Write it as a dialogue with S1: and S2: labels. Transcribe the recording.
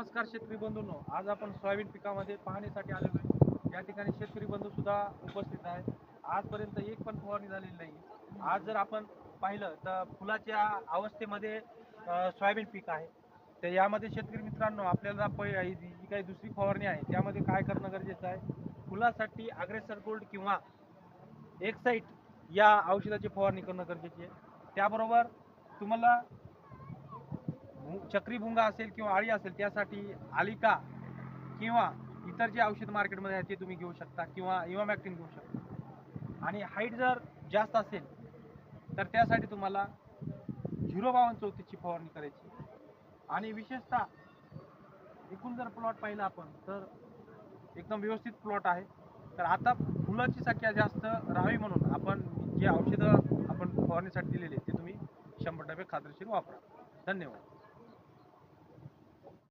S1: नमस्कार शेतकरी बंधूंनो. आज आपण सोयाबीन पिकामध्ये पाहणीसाठी आलेलो आहे. या ठिकाणी शेतकरी बंधू सुद्धा उपस्थित आहेत. आजपर्यंत एक पण फवारणी झालेली नाही. आज जर आपण पाहिलं तर फुलाच्या अवस्थेमध्ये सोयाबीन पीक आहे. तर यामध्ये शेतकरी मित्रांनो आपल्याला पै जी काही दुसरी फवारणी आहे त्यामध्ये काय करणं गरजेचं आहे? फुलासाठी अग्रेसर गोल्ड किंवा एक्साईट या औषधाची फवारणी करणं गरजेची आहे. त्याबरोबर तुम्हाला चक्रीभुंगा असेल किंवा आळी असेल त्यासाठी आलिका किंवा इतर जे औषध मार्केटमध्ये आहे ते तुम्ही घेऊ शकता किंवा इवामॅक्टिन घेऊ शकता. आणि हाईट जर जास्त असेल तर त्यासाठी तुम्हाला झिरो बावन चौतीसची फवारणी करायची. आणि विशेषतः एकूण जर प्लॉट पाहिला आपण तर एकदम व्यवस्थित प्लॉट आहे. तर आता फुलाची संख्या जास्त राहावी म्हणून आपण जे औषधं आपण फवारणीसाठी दिलेली ते तुम्ही शंभर टक्के खात्रीशीर वापरा. धन्यवाद.